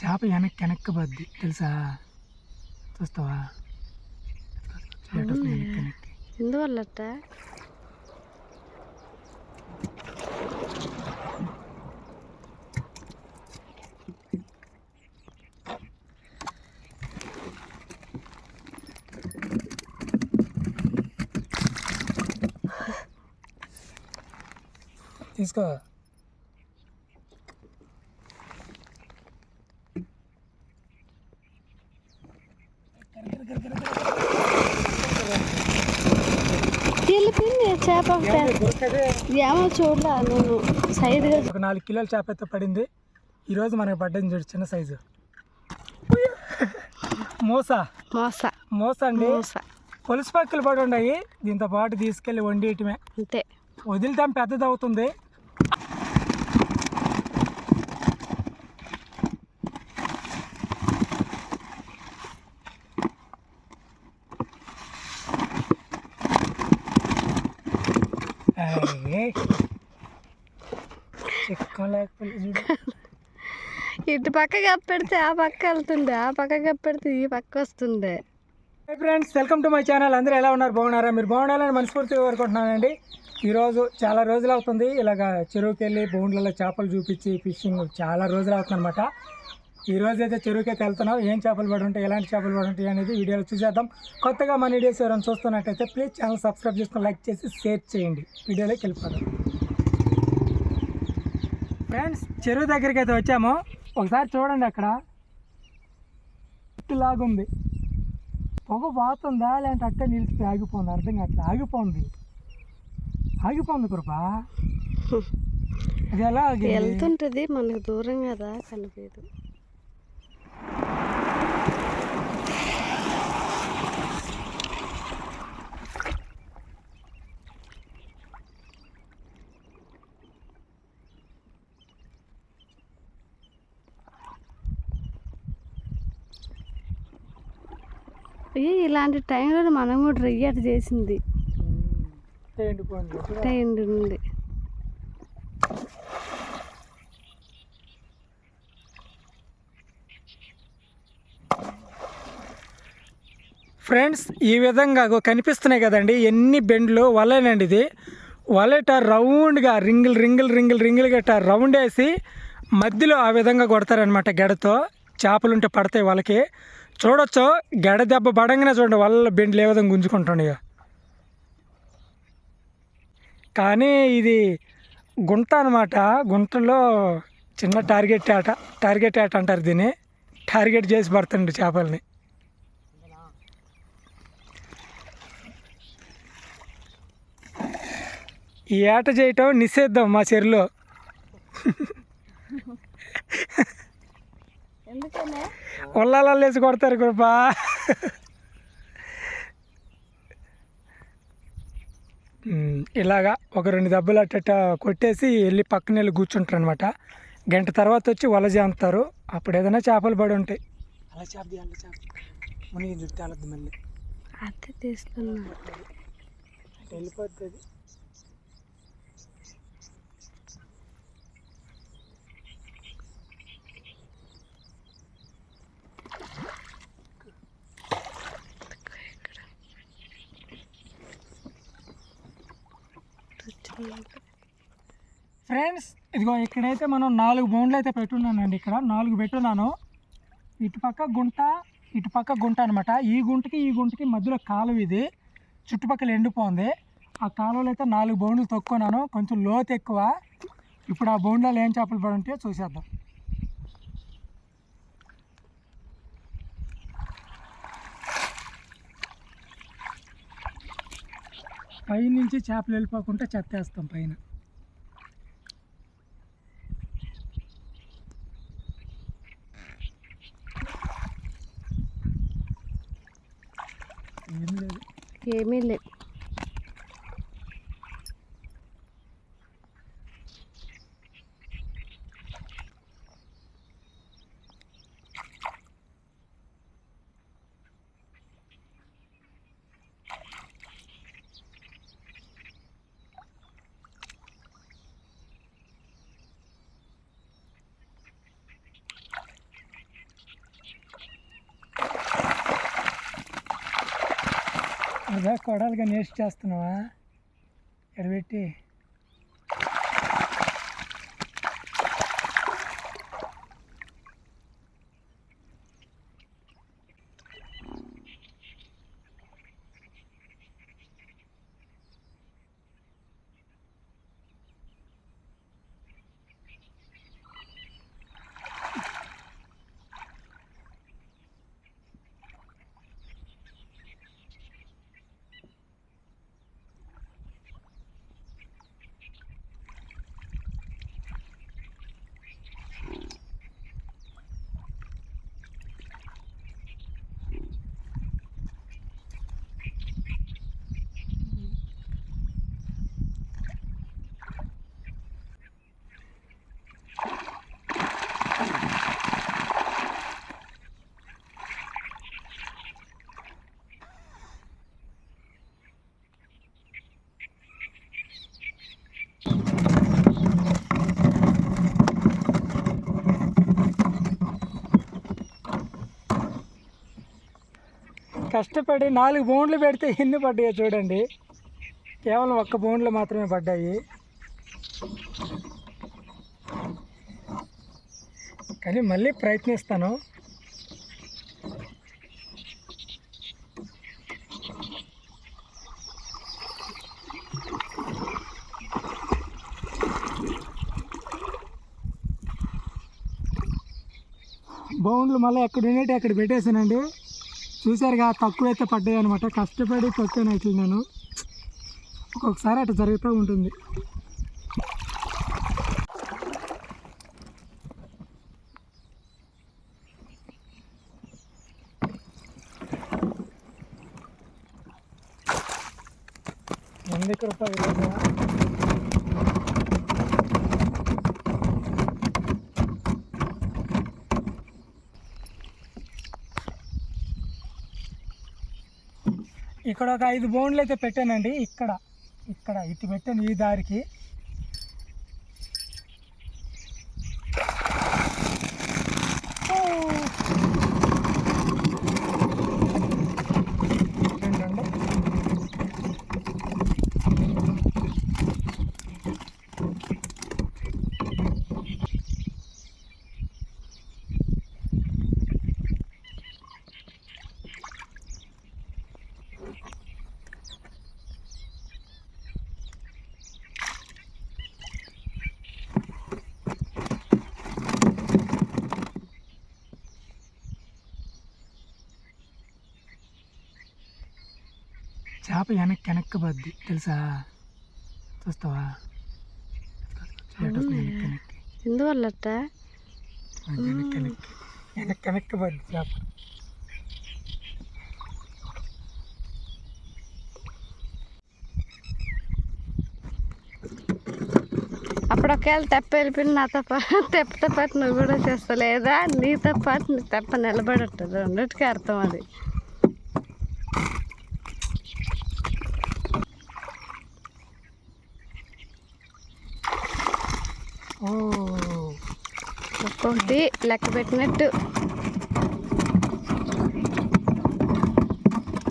చేప వెనక్కి వెనక్కి పద్ది. తెలుసా? చూస్తావా? ఎటు వస్తుంది వెనక్కి వెనక్కి. ఎందువల్లట? తీసుకో వెళ్ళిపోయింది చేప. ఏమో నేను ఒక నాలుగు కిలోల చేప అయితే పడింది ఈరోజు మనకి పడ్డది చూడు చిన్న సైజు. మోస. మోస. మోస అండి. పులుసు పక్కలు పడి ఉన్నాయి దీంతో పాటు తీసుకెళ్ళి వండేయటమే. అంతే. వదిలితే పెద్దది అవుతుంది ఇటు పక్క కప్పెడితే ఆ పక్క వెళ్తుండే ఆ పక్క కప్పెడితే ఈ పక్క వస్తుండే. Hi friends welcome to my channel అందరూ ఎలా ఉన్నారు? బాగున్నారా? మీరు బాగుండాలని మనస్ఫూర్తిగా కోరుకుంటున్నానండి. ఈరోజు చాలా రోజులు అవుతుంది. ఇలాగ చెరువుకి వెళ్ళి బౌండ్లలో చేపలు చూపించి ఫిషింగ్ చాలా రోజులు అవుతుంది అనమాట ఈ రోజు అయితే చెరువుకి అయితే వెళ్తున్నాం ఏం చేపలు పడి ఉంటాయి? ఎలాంటి చేపలు పడి ఉంటాయి అనేది వీడియోలో చూసేద్దాం. కొత్తగా మన వీడియోస్ ఎవరైనా చూస్తున్నట్టయితే ప్లీజ్ ఛానల్ సబ్స్క్రైబ్ చేసుకొని లైక్ చేసి షేర్ చేయండి. వీడియోలోకి వెళ్ళిపోదాం. ఫ్రెండ్స్ చెరువు దగ్గరికి అయితే వచ్చాము. ఒకసారి చూడండి అక్కడ. లాగుంది. పొగ పోతుందా లేదంటే అట్టే నిలిచిపోయి ఆగిపోయింది? అర్థం కావట్లేదు ఆగిపోయింది. ఆగిపోయింది కృప. అది ఎలా? వెళ్తుంటది మనకు దూరం కదా కనిపించదు. ఇలాంటి టైంలో మనం కూడా రెయ్యట చేసింది. ఉంది ఫ్రెండ్స్ ఈ విధంగా కనిపిస్తున్నాయి కదండి ఎన్ని బెండ్లు వలేనండి ఇది. వలట రౌండ్గా రింగిల్ రింగిల్ రింగిల్ రింగిల్ గట్ట రౌండ్ వేసి మధ్యలో ఆ విధంగా కొడతారనమాట గెడతో. చేపలు ఉంటే పడతాయి వాళ్ళకి. చూడొచ్చు. గెడ దెబ్బ పడంగానే చూడండి వాళ్ళ బెండ్లు ఏ విధంగా గుంజుకుంటుండగా కానీ ఇది గుంట అనమాట గుంటలో చిన్న టార్గెట్ ఆట టార్గెట్ ఆట అంటారు దీన్ని. టార్గెట్ చేసి పడుతుండే చేపల్ని. ఈ ఆట చేయటం నిషేధం మా చెరులో. వేసి కొడతారు కృపా. ఇలాగా ఒక రెండు దెబ్బలు అట్టట కొట్టేసి వెళ్ళి పక్కన వెళ్ళి కూర్చుంటారు అనమాట గంట తర్వాత వచ్చి వల చేస్తారు అప్పుడు ఏదైనా చేపలు పడి ఉంటాయి. అలా చేప అలా చేప మునిగి చుట్టాలద్దు మళ్ళీ. తీస్తున్నా. వెళ్ళిపోతుంది ఫ్రెండ్స్ ఇదిగో ఇక్కడైతే మనం నాలుగు బౌండ్లు అయితే పెట్టున్నానండి ఇక్కడ. నాలుగు పెట్టున్నాను. ఇటుపక్క గుంట ఇటుపక్క గుంట అనమాట ఈ గుంటకి ఈ గుంటకి మధ్యలో కాలువ ఇది. చుట్టుపక్కల ఎండిపోంది. ఆ కాలువలో అయితే నాలుగు బౌండ్లు తొక్కున్నాను. కొంచెం లోతు ఎక్కువ. ఇప్పుడు ఆ బౌండ్లలో ఏం చేపలు పడి ఉంటే చూసేద్దాం. పైనుంచి చేపలు వెళ్ళిపోకుండా చెత్తేస్తాం పైన. ఏమీ లేదు. ఏమీ లేవు నువ్వే కొడాలిగా నేస్ట్ చేస్తున్నావా? ఎడబెట్టి కష్టపడి నాలుగు బౌండ్లు పెడితే ఎన్ని పడ్డాయో చూడండి. కేవలం ఒక్క బౌండ్లు మాత్రమే పడ్డాయి. కానీ మళ్ళీ ప్రయత్నిస్తాను. బౌండ్లు మళ్ళీ ఎక్కడ ఉండేటి అక్కడ పెట్టేసానండి చూసారుగా తక్కువైతే పడ్డాయి అనమాట కష్టపడి తొక్కాను ఇట్లా నేను. ఒక్కొక్కసారి అట్లా జరుగుతూ ఉంటుంది వందకి రూపాయలు ఇక్కడ ఒక ఐదు బోన్లు అయితే పెట్టానండి. ఇక్కడ ఇక్కడ ఇటు పెట్టాను ఈ దారికి. చేప వెనక్కి వెనక్కి బద్ది తెలుసా? చూస్తావా? ఎందువల్ల వెనక్కి వెనక్కి. వెనక్కి చేప. అప్పుడు ఒకవేళ తెప్ప వెళ్ళిపోయిన నాతో పాటు తెప్పతో పాటు నువ్వు కూడా చేస్తావు లేదా నీతో పాటు నీ తెప్ప నిలబడి ఉంటుంది రెండింటికి అర్థం అది. ఒక్కొక్కటి లెక్క పెట్టినట్టు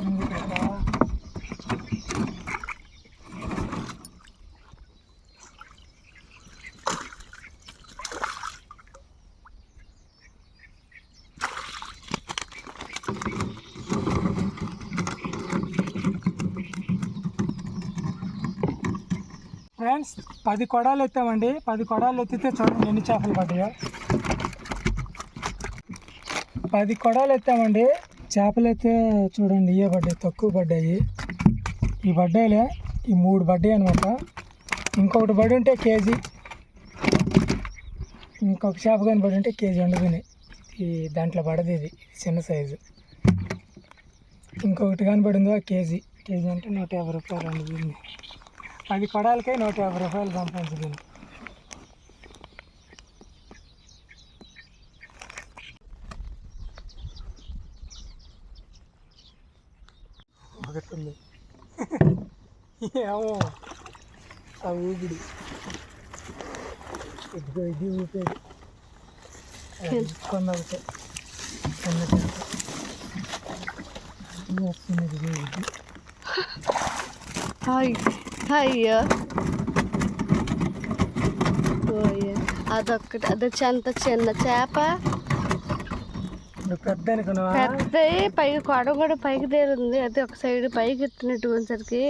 ఉంది కదా ఫ్రెండ్స్ పది కొడాలు ఎత్తామండి. పది కొడాలు ఎత్తితే చూడండి ఎన్ని చేపలు పడ్డాయో. పది కొడాలు ఎత్తామండి. చేపలు అయితే చూడండి ఇవే పడ్డాయి? తక్కువ పడ్డాయి. ఈ పడ్డాయిలే ఈ మూడు పడ్డాయి అనమాట ఇంకొకటి పడి ఉంటే కేజీ. ఇంకొక చేప కానీ పడి ఉంటే కేజీ వండుకుని. ఈ దాంట్లో పడదు ఇది చిన్న సైజు. ఇంకొకటి కానీ పడిందో కేజీ. కేజీ అంటే నూట యాభై రూపాయలు అండి దీన్ని పది కొడాలకే నూట యాభై రూపాయలు సంపాదించింది. ఒకటి ఉంది. ఏమో ఆ ఊపిడి ఇదిగో ఇది ఊపేది. కొందరితే చిన్న చేప. ఇది వస్తుంది ఇదిగో ఇది? అయ్ అయ్యో. అదొక్కటి అది అంత చిన్న చేప. పెద్ద పైకి కొడ కూడా పైకి తేలుంది. అది ఒక సైడ్ పైకి ఎత్తినట్టు వచ్చేసరికి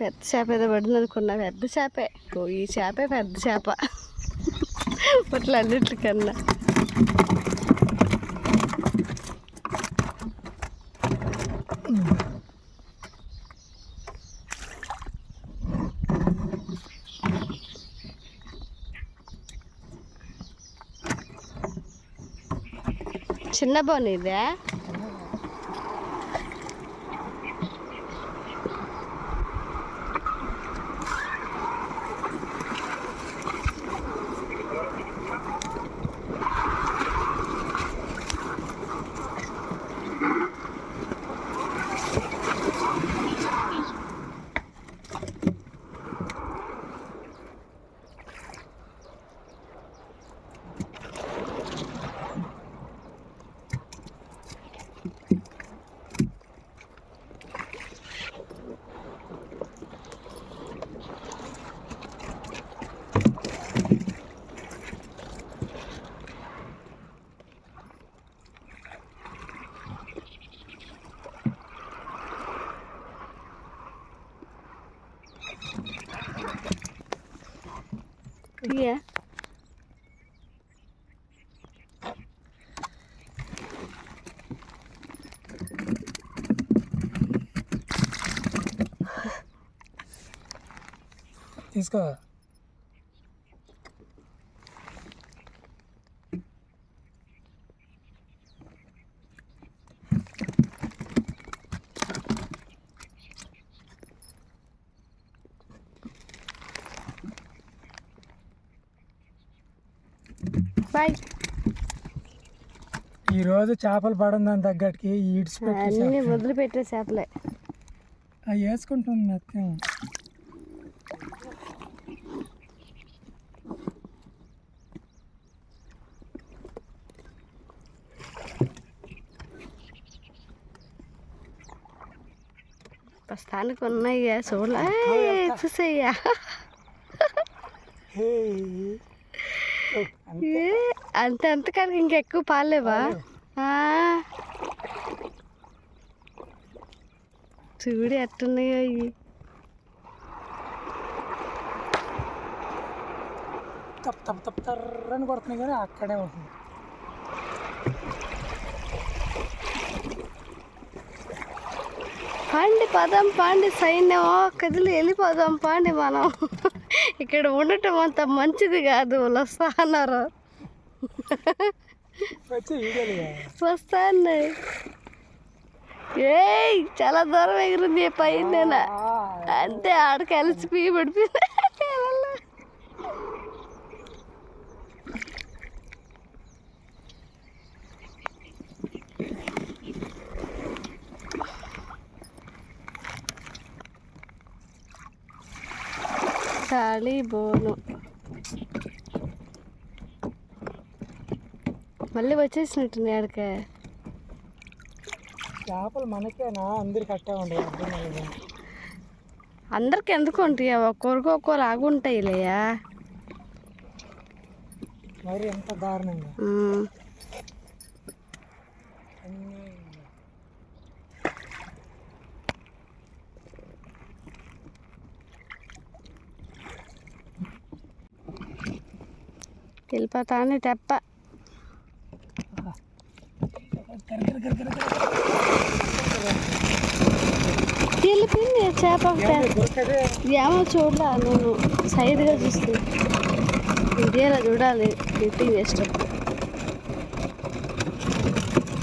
పెద్ద చేప ఏదో పడింది అనుకున్నా. పెద్ద చేపే. ఈ చేపే పెద్ద చేప. ఇట్లా చిన్న బోన్ ఇదే. తీసుకో బాయ్ ఈ రోజు చేపలు పడడం దాని తగ్గట్టుకి ఈడ్స్ అన్ని పెట్టి వదిలి పెట్టే చేపలే అవి వేసుకుంటుంది మొత్తం. ప్రస్తుతానికి ఉన్నాయ్యా చూడలే చూసయ్యా. అంతే. అంతే అంతకాడికి ఇంకెక్కువ పాలేవా? ఆ. చూడు ఎట్టున్నాయో ఇవి. తప్ప తప్ప తప్ప తర్రని కొడుతున్నాయి కానీ అక్కడే ఉంటుంది. పాండి పదం పాండి సైన్యం కదిలి వెళ్ళిపోదాం పాండి మనం. ఇక్కడ ఉండటం అంత మంచిది కాదు వస్తా అన్నారు. వస్తాను ఏయ్ చాలా దూరం ఎగిరింది పైన అంతే ఆడికి కలిసిపోయి పడిపోయింది. ఖాళీ బోను. మళ్ళీ వచ్చేసినట్టుంది ఆడికే. చేపలు మనకేనా? అందరికి అట్టే ఉండవు అందరికి ఎందుకు ఉంటాయి? ఒక్కొరికి ఒక్కో లాగా ఉంటాయిలేయా మరి ఎంత దారుణంగా ఉమ్. అన్నీ వెళ్ళిపోతాను తెప్ప. వెళ్ళిపోయింది చేప ఏమో చూడలే నేను సైడ్గా చూస్తే. ఇదేలా చూడాలి ఎడిటింగ్ వేస్ట్.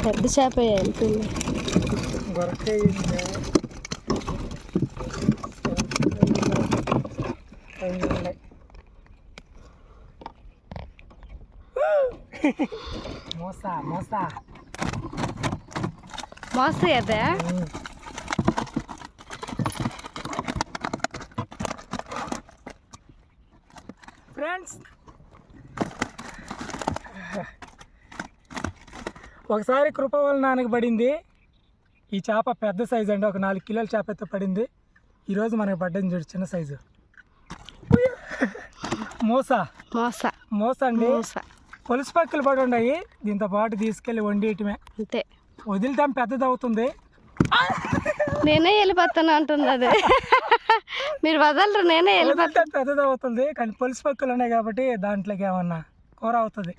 పెద్ద చేప వెళ్ళిపోయింది. మోసా మోసా అదే ఫ్రెండ్స్ ఒకసారి కృప వల్ల నాన్నకు పడింది. ఈ చేప పెద్ద సైజు అండి. ఒక నాలుగు కిలోల చేప అయితే పడింది. ఈరోజు మనకి పడ్డది చూడు చిన్న సైజు మూస. మోస. మూస అండి. మోస. పొలుసు పక్కలు పడి ఉన్నాయి. దీంతో పాటు తీసుకెళ్ళి వండియటమే. అంతే. వదిలితే పెద్దది అవుతుంది నేనే వెళ్ళిపోతాను అంటుంది అది. మీరు వదలరు నేనే వెళ్ళిపోతాను. పెద్దది అవుతుంది కానీ పొలుసు పక్కలు ఉన్నాయి కాబట్టి దాంట్లోకి ఏమన్నా కూర అవుతుంది.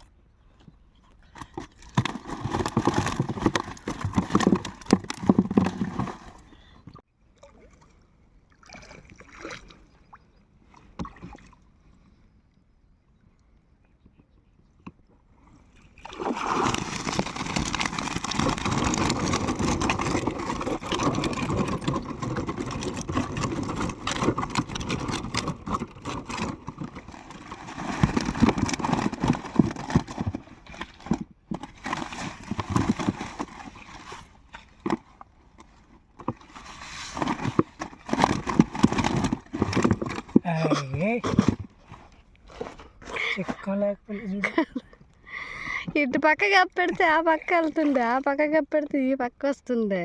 ఇటు పక్క కప్పెడితే ఆ పక్క వెళ్తుండే ఆ పక్క కప్పెడితే ఈ పక్క వస్తుండే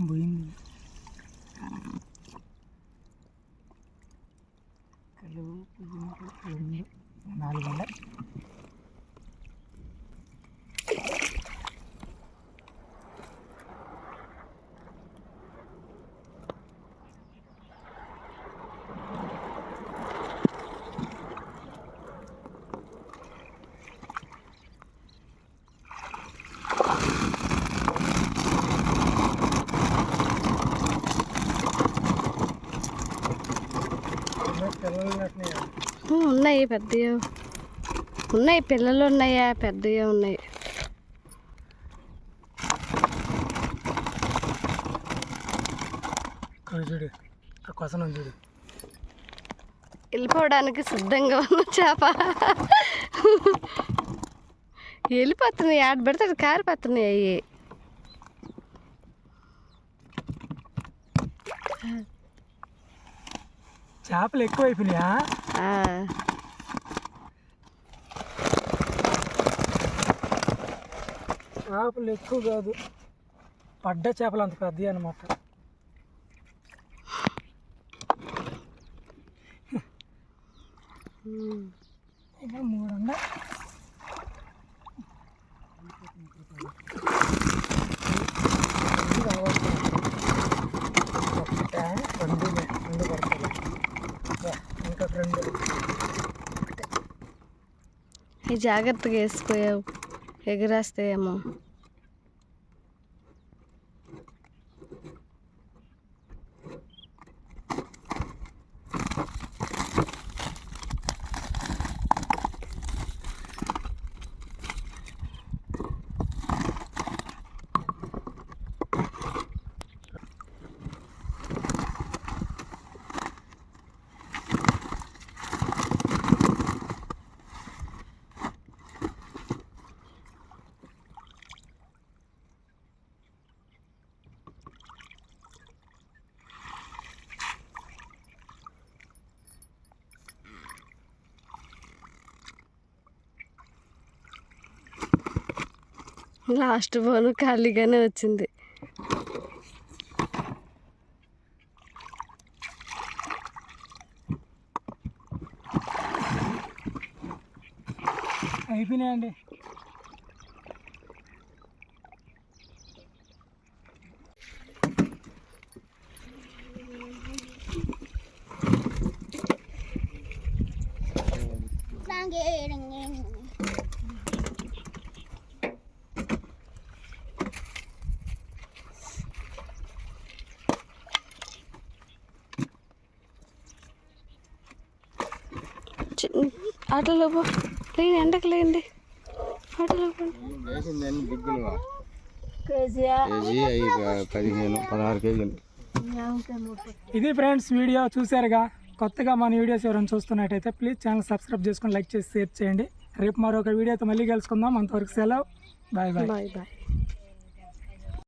పోయింది కలువు పువ్వులు, రెండు నాలుగు వందలు పిల్లలు ఉన్నట్టున్నాయి కదా. ఊ, ఉన్నాయి పెద్దవి ఉన్నాయి పిల్లలు ఉన్నాయా పెద్దవి ఉన్నాయి. ఇక్కడ చూడు ఆ కొసనం చూడు. వెళ్ళిపోవడానికి సిద్ధంగా ఉన్న చేప. వెళ్ళిపోతున్నాయి ఆడ పెడితే అది కారిపోతున్నాయి అవి చేపలు ఎక్కువైపోయినాయా? ఆ, చేపలు ఎక్కువ కాదు. పడ్డ చేపలు అంత పెద్దవి అనమాట ఇంకా మూడు రెండు రెండు పడతాయి. ఇంకా రెండు. జాగ్రత్తగా వేసుకోయావు ఎగిరేస్తాయేమో. లాస్ట్ బోను ఖాళీగానే వచ్చింది. అయిపోయినాయండి. చిన్న ఆటోలో పో. లేని ఎండకు లేండి. ఆటోలో పదిహేను పదహారు కేజీలు. ఇది ఫ్రెండ్స్ వీడియో చూసారుగా కొత్తగా మన వీడియోస్ ఎవరైనా చూస్తున్నట్టయితే ప్లీజ్ ఛానల్ సబ్స్క్రైబ్ చేసుకొని లైక్ చేసి షేర్ చేయండి. రేపు మరొక వీడియోతో మళ్ళీ కలుసుకుందాం. అంతవరకు సెలవు. Bye bye. Bye bye.